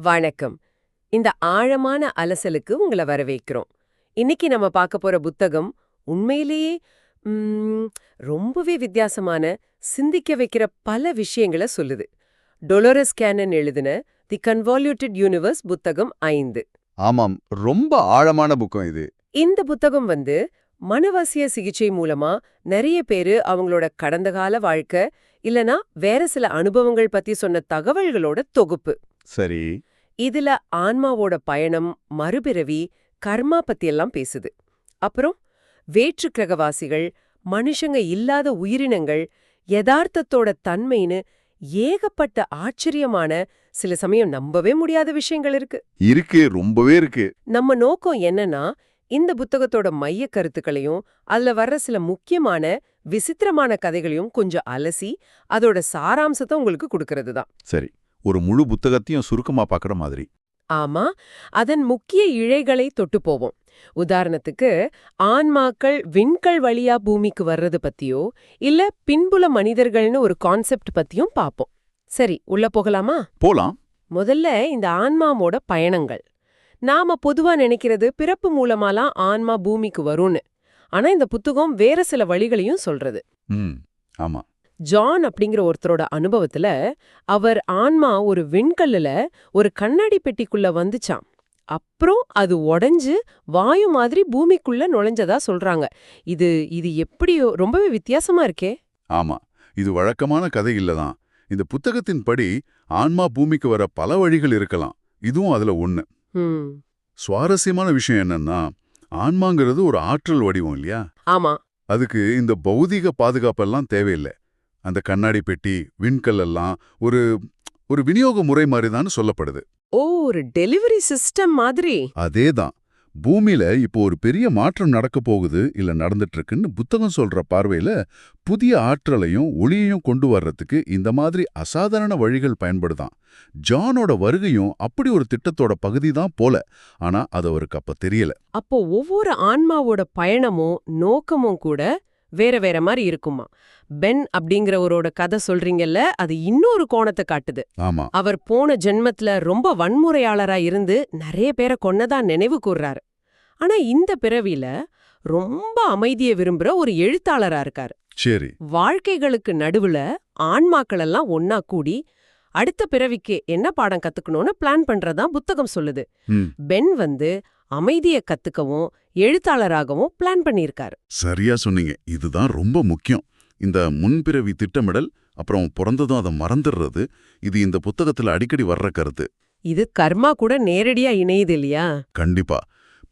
வணக்கம். இந்த ஆழமான அலசலுக்கு உங்களை வரவேற்கிறோம். இன்னைக்கு நம்ம பார்க்க போற புத்தகம் உண்மையிலேயே ரொம்பவே வித்தியாசமான சிந்திக்க வைக்கிற பல விஷயங்களை சொல்லுது. டொலோரஸ் கேனன் எழுதின தி கன்வால்யூட்டட் யூனிவர்ஸ் புத்தகம் ஐந்து. ஆமாம் ரொம்ப ஆழமான புக்கம் இது. இந்த புத்தகம் வந்து மனவசிய சிகிச்சை மூலமா நிறைய பேரு அவங்களோட கடந்த கால வாழ்க்கை இல்லனா வேற சில அனுபவங்கள் பத்தி சொன்ன தகவல்களோட தொகுப்பு. சரி. இதுல ஆன்மாவோட பயணம் மறுபிறவி கர்மா பத்தியெல்லாம் பேசுது. அப்புறம் வேற்று கிரகவாசிகள் மனுஷங்க இல்லாத உயிரினங்கள் யதார்த்தத்தோட தன்மைன்னு ஏகப்பட்ட ஆச்சரியமான சில சமயம் நம்பவே முடியாத விஷயங்கள் இருக்கு. இருக்கு ரொம்பவே இருக்கு. நம்ம நோக்கம் என்னன்னா இந்த புத்தகத்தோட மைய கருத்துக்களையும் அதுல வர்ற சில முக்கியமான விசித்திரமான கதைகளையும் கொஞ்சம் அலசி அதோட சாராம்சத்தை உங்களுக்கு கொடுக்கறது தான் சரி. ஒரு முழு புத்தகத்தையும் சுருக்கமா பார்க்குற மாதிரி. ஆமா அதன் முக்கிய இழைகளை தொட்டு போவோம். உதாரணத்துக்கு ஆன்மாக்கள் விண்கல் வழியா பூமிக்கு வர்றது பத்தியோ இல்ல பின்புல மனிதர்கள்னு ஒரு கான்செப்ட் பத்தியும் பாப்போம். சரி உள்ள போகலாமா? போலாம். முதல்ல இந்த ஆன்மாவோட பயணங்கள். நாம பொதுவா நினைக்கிறது பிறப்பு மூலமாலாம் ஆன்மா பூமிக்கு வரும்னு. ஆனா இந்த புத்தகம் வேற சில வழிகளையும் சொல்றது. ஆமா. ஜான் அப்படிங்கிற ஒருத்தரோட அனுபவத்துல அவர் ஆன்மா ஒரு விண்கல்லுல ஒரு கண்ணாடி பெட்டிக்குள்ள வந்துச்சாம். அப்புறம் அது உடைஞ்சு வாயு மாதிரி பூமிக்குள்ள நுழைஞ்சதா சொல்றாங்க. இது இது எப்படியோ ரொம்பவே வித்தியாசமா இருக்கே. ஆமா இது வழக்கமான கதை இல்லதான் இந்த புத்தகத்தின் படி ஆன்மா பூமிக்கு வர பல வழிகள் இருக்கலாம். இதுவும் அதுல ஒண்ணு. சுவாரஸ்யமான விஷயம் என்னன்னா ஆன்மாங்கிறது ஒரு ஆற்றல் வடிவம் இல்லையா? ஆமா. அதுக்கு இந்த பௌதிக பாதுகாப்பெல்லாம் தேவையில்லை. அந்த கண்ணாடி பெட்டி விண்கல் எல்லாம் ஒரு ஒரு விநியோக முறை மாதிரிதான் சொல்லப்படுது. ஓ ஒரு டெலிவரி சிஸ்டம் மாதிரி. அதேதான். பூமியில இப்போ ஒரு பெரிய மாற்றம் நடக்க போகுது இல்ல நடந்துட்டு இருக்குன்னு புத்தகம் சொல்ற பார்வையில புதிய ஆற்றலையும் ஒளியையும் கொண்டு வர்றதுக்கு இந்த மாதிரி அசாதாரண வழிகள் பயன்படுதான். ஜானோட வருகையும் அப்படி ஒரு திட்டத்தோட பகுதி தான் போல. ஆனா அது அவருக்கு அப்ப தெரியல. அப்போ ஒவ்வொரு ஆன்மாவோட பயணமும் நோக்கமும் கூட வேற வேற மாதிரி இருக்குமா? பென் அப்படிங்கிறவரோட கதை சொல்றீங்கல்ல அது இன்னொரு கோணத்தை காட்டுது. அவர் போன ஜென்மத்துல ரொம்ப வன்முறையாளரா இருந்து நிறைய பேரை கொன்னதா நினைவு கூர்றாரு. ஆனா இந்த பிறவில ரொம்ப அமைதியை விரும்புற ஒரு எழுத்தாளரா இருக்காரு. சரி. வாழ்க்கைகளுக்கு நடுவுல ஆன்மாக்கள் எல்லாம் ஒன்னா கூடி அடுத்த பிறவிக்கு என்ன பாடம் கத்துக்கணும்னு பிளான் பண்றதா புத்தகம் சொல்லுது. பென் வந்து அமைதியை கத்துக்கவும் எழுத்தாளராகவும் பிளான் பண்ணியிருக்காரு. சரியா சொன்னீங்க. இதுதான் ரொம்ப முக்கியம். இந்த முன்பிறவி திட்டமிடல் அப்புறம் பிறந்ததும் அதை மறந்துடுறது இது இந்த புத்தகத்துல அடிக்கடி வர்ற கருத்து. இது கர்மா கூட நேரடியா இணையுது இல்லையா? கண்டிப்பா.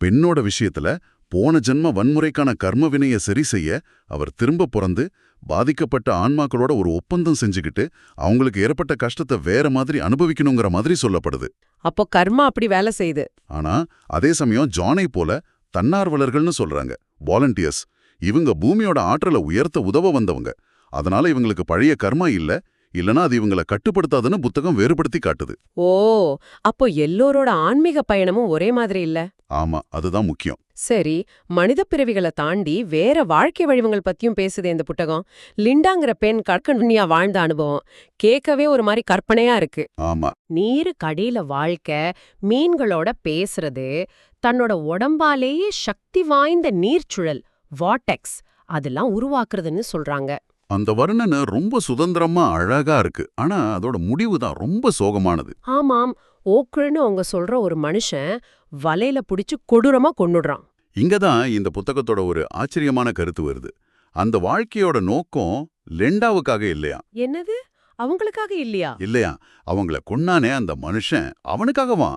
பெண்ணோட விஷயத்துல போன ஜென்ம வன்முறைக்கான கர்ம வினைய சரி செய்ய அவர் திரும்ப பிறந்து பாதிக்கப்பட்ட ஆன்மாக்களோட ஒரு ஒப்பந்தம் செஞ்சுக்கிட்டு அவங்களுக்கு ஏற்பட்ட கஷ்டத்தை வேற மாதிரி அனுபவிக்கணுங்கிற மாதிரி சொல்லப்படுது. அப்போ கர்மா அப்படி வேலை செய்யுது. ஆனா அதே சமயம் ஜானை போல தன்னார்வலர்கள்னு சொல்றாங்க வாலண்டியர்ஸ். இவங்க பூமியோட ஆற்றலை உயர்த்த உதவ வந்தவங்க. அதனால இவங்களுக்கு பழைய கர்மா இல்ல இல்லனா அது இவங்கள கட்டுப்படுத்தாதுன்னு புத்தகம் வேறுபடுத்தி காட்டுது. ஓ அப்போ எல்லோரோட ஆன்மீக பயணமும் ஒரே மாதிரி இல்ல? ஆமா அதுதான் முக்கியம். சரி மனித பிறவிகளை தாண்டி வேற வாழ்க்கை வடிவங்கள் பத்தியும் பேசுதே இந்த புத்தகம். லிண்டாங்கிற பெண் கற்கண்ணியா வாழ்ந்த அனுபவம். கேட்கவே ஒரு மாதிரி கற்பனையா இருக்கு. ஆமா. நீரு கடியில வாழ்க்கை மீன்களோட பேசுறது தன்னோட உடம்பாலேயே சக்தி வாய்ந்த நீர்ச்சுழல் வாட்டெக்ஸ் அதெல்லாம் உருவாக்குறதுன்னு சொல்றாங்க. அந்த வர்ணனை ரொம்ப சுதந்திரமா அழகா இருக்கு. ஆனா அதோட முடிவு தான் ரொம்ப சோகமானது. ஆமாம். ஓக்குன்னு அவங்க சொல்ற ஒரு மனுஷன் வலையில புடிச்சு கொடூரமா கொன்னுடுறான். இங்கதான் இந்த புத்தகத்தோட ஒரு ஆச்சரியமான கருத்து வருது. அந்த வாழ்க்கையோட நோக்கம் லெண்டாவுக்காக இல்லையா? என்னது? அவங்களுக்காக இல்லையா? இல்லையா. அவங்கள கொன்னானே அந்த மனுஷன் அவனுக்காகவா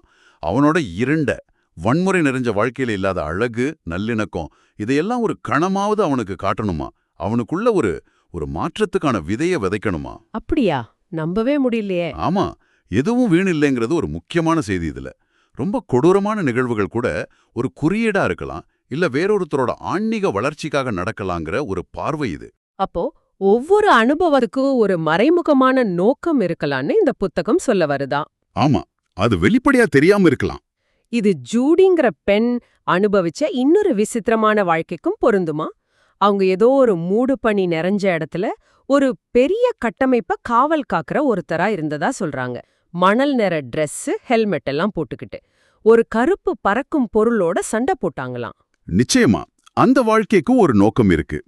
அவனோட இருண்ட வன்முறை நிறைஞ்ச வாழ்க்கையில இல்லாத அழகு நல்லிணக்கம் இதையெல்லாம் ஒரு கணமாவது அவனுக்கு காட்டணுமா? அவனுக்குள்ள ஒரு ஒரு மாற்றத்துக்கான விதைய விதைக்கணுமா? அப்படியா? நம்பவே முடியலையே. ஆமா எதுவும் வீண் இல்லைங்கிறது ஒரு முக்கியமான செய்தி இதுல. ரொம்ப கொடூரமான நிகழ்வுகள் கூட ஒரு குறியீடா இருக்கலாம் இல்ல வேறொருத்தரோட ஆன்மீக வளர்ச்சிக்காக நடக்கலாங்கிற ஒரு பார்வை இது. அப்போ ஒவ்வொரு அனுபவத்துக்கும் ஒரு மறைமுகமான நோக்கம் இருக்கலாம்னு இந்த புத்தகம் சொல்ல வருதா? ஆமா அது வெளிப்படையா தெரியாம இருக்கலாம். இது ஜூடிங்கிற பெண் அனுபவிச்ச இன்னொரு விசித்திரமான வாழ்க்கைக்கும் பொருந்துமா? அவங்க ஏதோ ஒரு மூடு பனி நிறைஞ்ச இடத்துல ஒரு பெரிய கட்டமைப்ப காவல் காக்கிற ஒருத்தரா இருந்ததா சொல்றாங்க. மணல் நிற Dress ஹெல்மெட் எல்லாம் போட்டுக்கிட்டு. ஒரு கருப்பு பறக்கும் பொருளோட சண்டை போட்டாங்களாம். நிச்சயமா அந்த வாழ்க்கைக்கும் ஒரு நோக்கம் இருக்கு.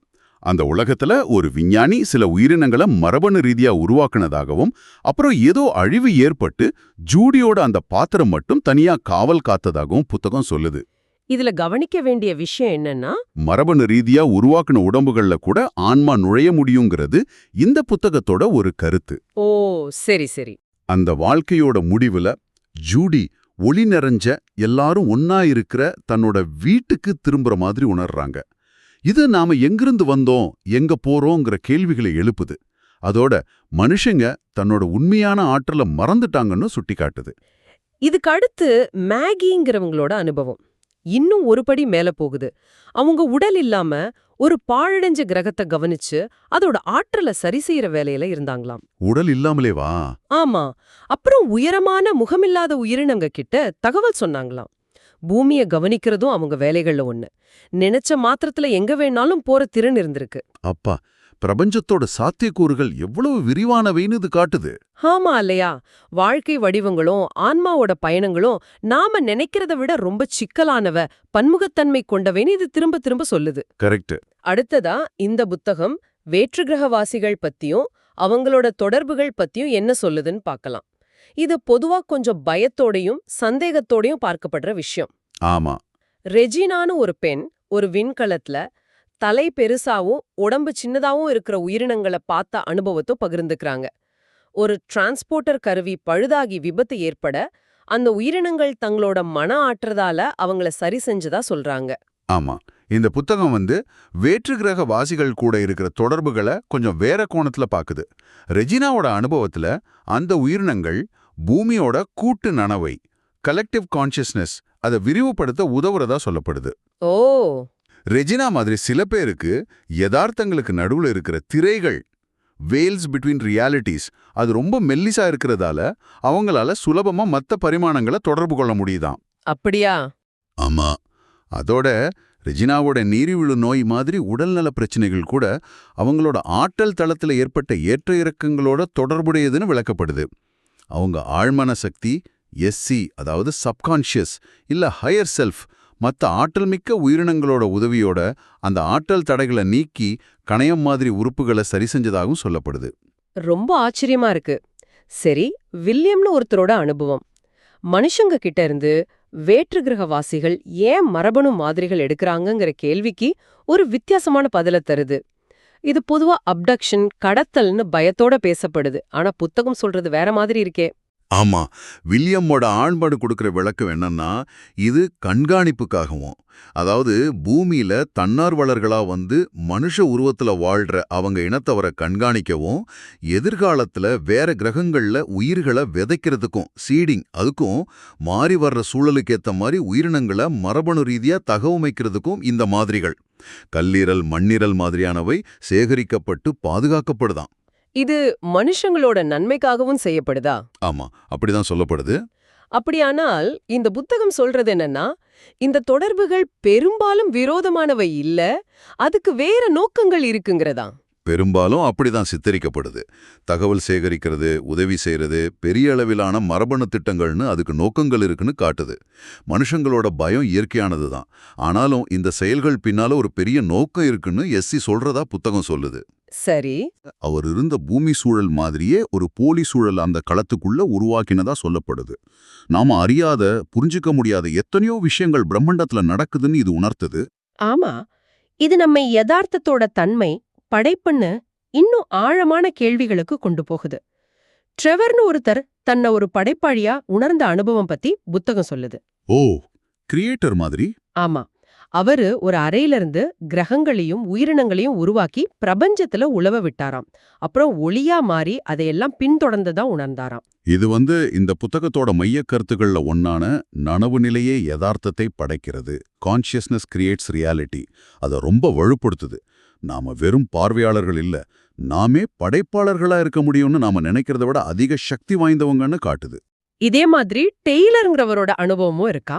அந்த உலகத்துல ஒரு விஞ்ஞானி சில உயிரினங்களை மரபணு ரீதியா உருவாக்குனதாகவும் அப்புறம் ஏதோ அழிவு ஏற்பட்டு ஜூடியோட அந்த பாத்திரம் மட்டும் தனியா காவல் காத்ததாகவும் புத்தகம் சொல்லுது. இதுல கவனிக்க வேண்டிய விஷயம் என்னன்னா மரபணு ரீதியா உருவாக்குன உடம்புகள்ல கூட ஆன்மா நுழைய முடியுங்கிறது இந்த புத்தகத்தோட ஒரு கருத்து. ஓ சரி சரி. அந்த வாழ்க்கையோட முடிவுல ஜூடி ஒளி நிறைஞ்ச எல்லாரும் ஒன்னா இருக்கிற தன்னோட வீட்டுக்கு திரும்புற மாதிரி உணர்றாங்க. இது நாம எங்கிருந்து வந்தோம் எங்க போறோங்கிற கேள்விகளை எழுப்புது. அதோட மனுஷங்க தன்னோட உண்மையான ஆற்றலை மறந்துட்டாங்கன்னு சுட்டிக்காட்டுது. இதுக்கு அடுத்து மேகிங்கிறவங்களோட அனுபவம். இன்னும் ஒரு படி மேல போகுது. அவங்க உடல் இல்லாம ஒரு பாழடைஞ்ச கிரகத்தை கவனிச்சு அதோட ஆற்றலை சரி செய்யற வேலையில இருந்தாங்களாம். உடல் இல்லாமலே வா ஆமா. அப்புறம் உயரமான முகமில்லாத உயிரினங்க கிட்ட தகவல் சொன்னாங்களாம். பூமிய கவனிக்கிறதும் அவங்க வேலைகள்ல ஒண்ணு. நினைச்ச மாத்திரத்துல எங்க வேணாலும் போற திறன் இருந்திருக்கு. அப்பா பிரபஞ்சத்தோட சாத்தியக்கூறுகள் எவ்வளவு விரிவானவைன்னு இது காட்டுது. ஆமா இல்லையா? வாழ்க்கை வடிவங்களும் ஆன்மாவோட பயணங்களும் நாம நினைக்கிறத விட ரொம்ப சிக்கலானவ பன்முகத்தன்மை கொண்டவைன்னு இது திரும்ப திரும்ப சொல்லுது. கரெக்ட் அடுத்ததா இந்த புத்தகம் வேற்றுக்கிரகவாசிகள் பத்தியும் அவங்களோட தொடர்புகள் பத்தியும் என்ன சொல்லுதுன்னு பார்க்கலாம். இது பொதுவா கொஞ்சம் பயத்தோடையும் சந்தேகத்தோடையும் பார்க்கப்படுற விஷயம். ஆமா. ரெஜினான்னு ஒரு பெண் ஒரு விண்கலத்துல தலை பெருசாவும் உடம்பு சின்னதாவும் இருக்கிற உயிரினங்களை பார்த்த அனுபவத்தை பகிர்ந்துக்கிறாங்க. ஒரு டிரான்ஸ்போர்ட்டர் கருவி பழுதாகி விபத்து ஏற்பட அந்த உயிரினங்கள் தங்களோட மன ஆற்றதால அவங்கள சரி செஞ்சதா சொல்றாங்க. ஆமா. இந்த புத்தகம் வந்து வேற்று கிரக வாசிகள் கூட இருக்கிற தொடர்புகளை கொஞ்சம் வேற கோணத்துல பாக்குது. ரெஜினாவோட அனுபவத்துல அந்த உயிரினங்கள் பூமியோட கூட்டு நனவை கலெக்டிவ் கான்ஷியஸ்னஸ் அதை விரிவுபடுத்த உதவுறதா சொல்லப்படுது. ஓ! ரெஜினா மாதிரி சில பேருக்கு யதார்த்தங்களுக்கு நடுவுல இருக்கிற திரைகள் வேல்ஸ் பிட்வீன் ரியாலிட்டிஸ் அது ரொம்ப மெல்லிசா இருக்கிறதால அவங்களால சுலபமா மத்த பரிமாணங்களை தொடர்பு கொள்ள முடியுதாம் அப்படியா? ஆமா. அதோட ரெஜினாவோட நீரிழிவு நோய் மாதிரி உடல்நல பிரச்சனைகள் கூட அவங்களோட ஆற்றல் தளத்துல ஏற்பட்ட ஏற்ற இறக்கங்களோட தொடர்புடையதுன்னு விளக்கப்படுது. அவங்க ஆழ்மன சக்தி எஸ்சி அதாவது சப்கான்ஷியஸ் இல்ல ஹையர் செல்ஃப் மத்த ஆற்றல் மிக்க உயிரினங்களோட உதவியோட அந்த ஆற்றல் தடைகளை நீக்கி கணையம் மாதிரி உறுப்புகளை சரி செஞ்சதாகவும் சொல்லப்படுது. ரொம்ப ஆச்சரியமா இருக்கு. சரி வில்லியம்னு ஒருத்தரோட அனுபவம். மனுஷங்க கிட்ட இருந்து வேற்று கிரகவாசிகள் ஏன் மரபணு மாதிரிகள் எடுக்கறாங்கங்கிற கேள்விக்கு ஒரு வித்தியாசமான பதில தருது. இது பொதுவா அப்டக்ஷன் கடத்தல்னு பயத்தோட பேசப்படுது. ஆனா புத்தகம் சொல்றது வேற மாதிரி இருக்கே. ஆமா வில்லியம்மோட ஆண்பாடு கொடுக்கிற விளக்கம் என்னன்னா இது கண்காணிப்புக்காகவும். அதாவது பூமியில தன்னார்வலர்களா வந்து மனுஷ உருவத்துல வாழ்ற அவங்க இனத்தவரை கண்காணிக்கவும் எதிர்காலத்துல வேற கிரகங்கள்ல உயிர்களை விதைக்கிறதுக்கும் சீடிங் அதுக்கும் மாறி வர்ற சூழலுக்கு ஏத்த மாதிரி உயிரினங்களை மரபணு ரீதியா தகவமைக்கிறதுக்கும் இந்த மாதிரிகள். கல்லீரல் மண்ணீரல் மாதிரியானவை சேகரிக்கப்பட்டு பாதுகாக்கப்படுதாம் இது மனுஷங்களோட நன்மைக்காகவும் செய்யப்படுதா? ஆமா அப்படிதான் சொல்லப்படுது. அப்படியானால் இந்த புத்தகம் சொல்றது என்னன்னா இந்த தொடர்புகள் பெரும்பாலும் விரோதமானவை இல்ல அதுக்கு வேற நோக்கங்கள் இருக்குங்கிறதா? பெரும்பாலும் அப்படிதான் சித்தரிக்கப்படுது. தகவல் சேகரிக்கிறது உதவி செய்யறது பெரிய அளவிலான மரபணு திட்டங்கள்னு அதுக்கு நோக்கங்கள் இருக்குன்னு காட்டுது. மனுஷங்களோட பயம் இயற்கையானது தான் ஆனாலும் இந்த செயல்கள் பின்னால ஒரு பெரிய நோக்கம் இருக்குன்னு எஸ்சி சொல்றதா புத்தகம் சொல்லுது. சரி. அவர் இருந்த பூமி சூழல் மாதிரியே ஒரு போலி சூழல் அந்த களத்துக்குள்ள உருவாக்கினதா சொல்லப்படுது. நாம அறியாத புரிஞ்சுக்க முடியாத எத்தனையோ விஷயங்கள் பிரம்மாண்டத்துல நடக்குதுன்னு இது உணர்த்துது. ஆமா. இது நம்மை யதார்த்தத்தோட தன்மை படைப்புன்னு இன்னும் ஆழமான கேள்விகளுக்கு கொண்டு போகுது. ட்ரெவர்னு ஒருத்தர் தன்னை ஒரு படைப்பாளியா உணர்ந்த அனுபவம் பத்தி புத்தகம் சொல்லுது. ஓ கிரியேட்டர் மாதிரி? ஆமா. அவரு ஒரு அறையில இருந்து கிரகங்களையும் உயிரினங்களையும் உருவாக்கி பிரபஞ்சத்துல உழவ விட்டாராம். அப்புறம் ஒளியா மாறி அதையெல்லாம் பின்தொடர்ந்ததா உணர்ந்தாராம். இது வந்து இந்த புத்தகத்தோட மைய கருத்துக்கள்ல ஒன்னான நனவு நிலையே யதார்த்தத்தை படைக்கிறது. கான்ஷியஸ்னஸ் கிரியேட்ஸ் ரியாலிட்டி அதை ரொம்ப வலுப்படுத்துது. நாம வெறும் பார்வையாளர்கள் இல்ல நாமே படைப்பாளர்களா இருக்க முடியும்னு நாம நினைக்கிறத விட அதிக சக்தி வாய்ந்தவங்கன்னு காட்டுது. இதே மாதிரி டெய்லருங்கிறவரோட அனுபவமும் இருக்கா?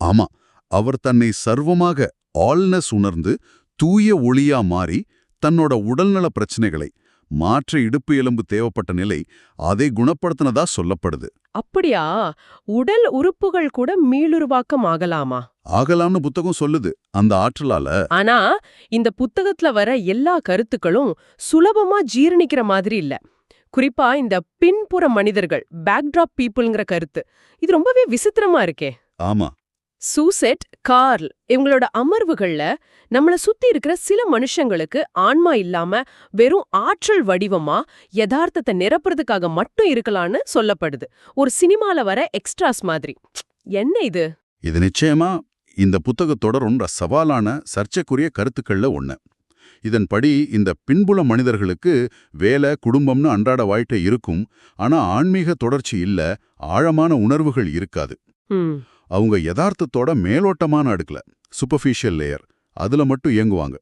ஆமா. அவர் தன்னை சர்வமாக ஆல்னஸ் உணர்ந்து தூய ஒளியா மாறி தன்னோட உடல்நல பிரச்சனைகளை மாற்று இடுப்பு எலும்பு தேவைப்பட்ட நிலை அதை குணப்படுத்தினதா சொல்லப்படுது. அப்படியா? உடல் உறுப்புகள் கூட மீளுருவாக்கம் ஆகலாமா? ஆகலாம்னு புத்தகம் சொல்லுது அந்த ஆற்றலால. ஆனா இந்த புத்தகத்துல வர எல்லா கருத்துக்களும் சுலபமா ஜீரணிக்கிற மாதிரி இல்ல. குறிப்பா இந்த பின்புற மனிதர்கள் பேக்டிராப் பீப்புள்ங்கிற கருத்து. இது ரொம்பவே விசித்திரமா இருக்கே. ஆமா. சூசெட் கார்ல் இவங்களோட அமர்வுகள்ல நம்மள சுத்தி இருக்கிற சில மனுஷங்களுக்கு ஆன்மா இல்லாம வெறும் ஆற்றல் வடிவமா யதார்த்தத்தை நிரப்புறதுக்காக மட்டும் இருக்கலாம்னு சொல்லப்படுது. ஒரு சினிமால வர எக்ஸ்ட்ராஸ் மாதிரி. என்ன இது? இது நிச்சயமா இந்த புத்தகத்தோட ரொம்ப சவாலான சர்ச்சைக்குரிய கருத்துக்கள்ல ஒண்ணு. இதன்படி இந்த பின்புல மனிதர்களுக்கு வேலை குடும்பம்னு அன்றாட வாழ்க்கை இருக்கும். ஆனா ஆன்மீக தொடர்ச்சி இல்ல ஆழமான உணர்வுகள் இருக்காது. அவங்க யதார்த்தத்தோட மேலோட்டமான அடுக்கல சூப்பர்ஃபிஷியல் லேயர் அதுல மட்டும் இயங்குவாங்க.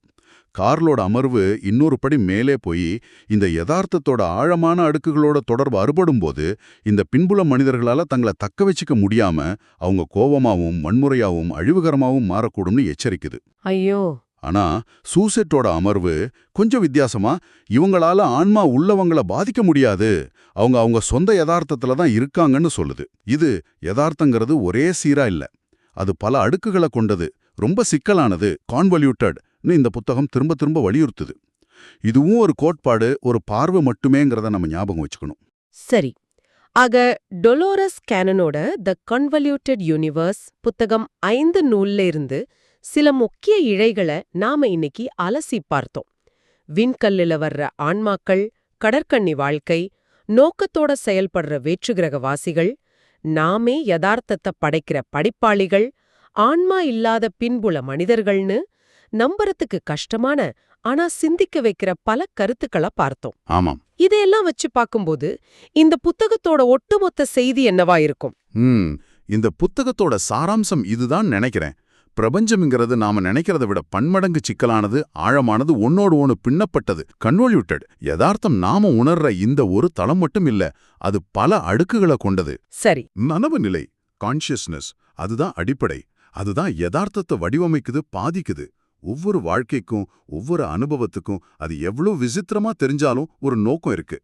கார்லோட அமர்வு இன்னொரு படி மேலே போய் இந்த யதார்த்தத்தோட ஆழமான அடுக்குகளோட தொடர்பு அறுபடும் போது இந்த பின்புல மனிதர்களால தங்களை தக்க வச்சுக்க முடியாம அவங்க கோவமாவும் வன்முறையாவும் அழிவுகரமாவும் மாறக்கூடும்னு எச்சரிக்குது. ஐயோ! ஆனா சூசெட்டோட அமர்வு கொஞ்சம் வித்தியாசமா இவங்களால ஆன்மா உள்ளவங்கள பாதிக்க முடியாது. அவங்க அவங்க சொந்த யதார்த்தத்துல தான் இருக்காங்கன்னு சொல்லுது. இது யதார்த்தங்கிறது ஒரே சீரா இல்ல. அது பல அடுக்குகளை கொண்டது. ரொம்ப சிக்கலானது கான்வல்யூட்டட்னு இந்த புத்தகம் திரும்ப திரும்ப வலியுறுத்துது. இதுவும் ஒரு கோட்பாடு ஒரு பார்வை மட்டுமேங்கிறத நம்ம ஞாபகம் வச்சுக்கணும். சரி. ஆக டொலோரஸ் கேனனோட த கன்வல்யூட்டட் யூனிவர்ஸ் புத்தகம் ஐந்து நூல்ல இருந்து சில முக்கிய இழைகளை நாம இன்னைக்கு அலசி பார்த்தோம். விண்கல்லுல வர்ற ஆன்மாக்கள் கடற்கன்னி வாழ்க்கை நோக்கத்தோட செயல்படுற வேற்றுகிரகவாசிகள் நாமே யதார்த்தத்தை படைக்கிற படிப்பாளிகள் ஆன்மா இல்லாத பின்புல மனிதர்கள்னு நம்புறதுக்கு கஷ்டமான ஆனா சிந்திக்க வைக்கிற பல கருத்துக்களை பார்த்தோம். ஆமாம். இதையெல்லாம் வச்சு பார்க்கும்போது இந்த புத்தகத்தோட ஒட்டுமொத்த செய்தி என்னவா இருக்கும்? இந்த புத்தகத்தோட சாராம்சம் இதுதான் நினைக்கிறேன். பிரபஞ்சம்ங்கிறது நாம நினைக்கிறத விட பன்மடங்கு சிக்கலானது ஆழமானது ஒன்னோடு ஒன்னு பின்னப்பட்டது. கன்வல்யூட்டட் யதார்த்தம் நாம உணர்ற இந்த ஒரு தளம் மட்டும் இல்ல அது பல அடுக்குகளை கொண்டது. சரி. நனவு நிலை கான்ஷியஸ்னஸ் அதுதான் அடிப்படை. அதுதான் யதார்த்தத்தை வடிவமைக்குது பாதிக்குது. ஒவ்வொரு வாழ்க்கைக்கும் ஒவ்வொரு அனுபவத்துக்கும் அது எவ்வளவு விசித்திரமா தெரிஞ்சாலும் ஒரு நோக்கம் இருக்கு.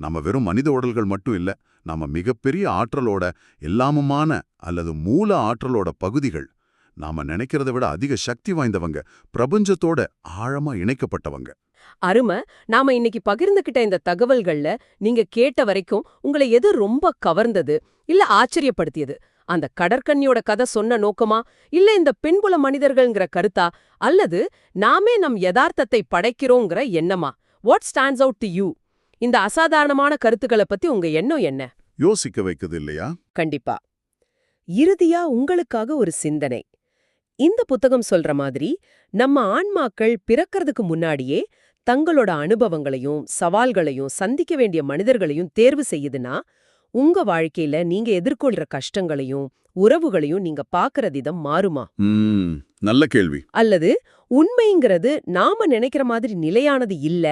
நம்ம வெறும் மனித உடல்கள் மட்டும் இல்ல நம்ம மிகப்பெரிய ஆற்றலோட எல்லாமுமான அல்லது மூல ஆற்றலோட பகுதிகள் நாம நினைக்கிறத விட அதிக சக்தி வாய்ந்தவங்க பிரபஞ்சத்தோட ஆழமா இணைக்கப்பட்டவங்க. அருமை நாம இன்னைக்கு பகிர்ந்துகிட்ட இந்த தகவல்கள்ல நீங்க கேட்ட வரைக்கும் உங்களை எது ரொம்ப கவர்ந்தது இல்ல ஆச்சரியப்படுத்தியது? அந்த கடற்கன்னியோட கதை சொன்ன நோக்கமா? இல்ல இந்த பெண்புல மனிதர்கள்ங்கிற கருத்தா? அல்லது நாமே நம் யதார்த்தத்தை படைக்கிறோங்கிற எண்ணமா? What stands out to you இந்த அசாதாரணமான கருத்துக்களை பத்தி உங்க எண்ணம் என்ன? யோசிக்க வைக்குது இல்லையா? கண்டிப்பா. இறுதியா உங்களுக்காக ஒரு சிந்தனை. இந்த புத்தகம் சொல்ற மாதிரி நம்ம ஆன்மாக்கள் பிறக்கறதுக்கு முன்னாடியே தங்களோட அனுபவங்களையும் சவால்களையும் சந்திக்க வேண்டிய மனிதர்களையும் தேர்வு செய்யுதுன்னா உங்க வாழ்க்கையில நீங்க எதிர்கொள்ற கஷ்டங்களையும் உறவுகளையும் நீங்க பாக்குற விதம் மாறுமா? நல்ல கேள்வி. அல்லது உண்மைங்கிறது நாம நினைக்கிற மாதிரி நிலையானது இல்ல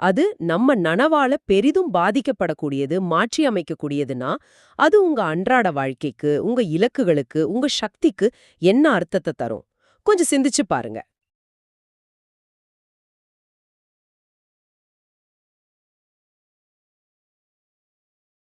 அது நம்ம நனவால பெரிதும் பாதிக்கப்படக்கூடியது மாற்றி அமைக்கக்கூடியதுன்னா அது உங்க அன்றாட வாழ்க்கைக்கு உங்க இலக்குகளுக்கு உங்க சக்திக்கு என்ன அர்த்தத்தை தரும்? கொஞ்சம் சிந்திச்சு பாருங்க.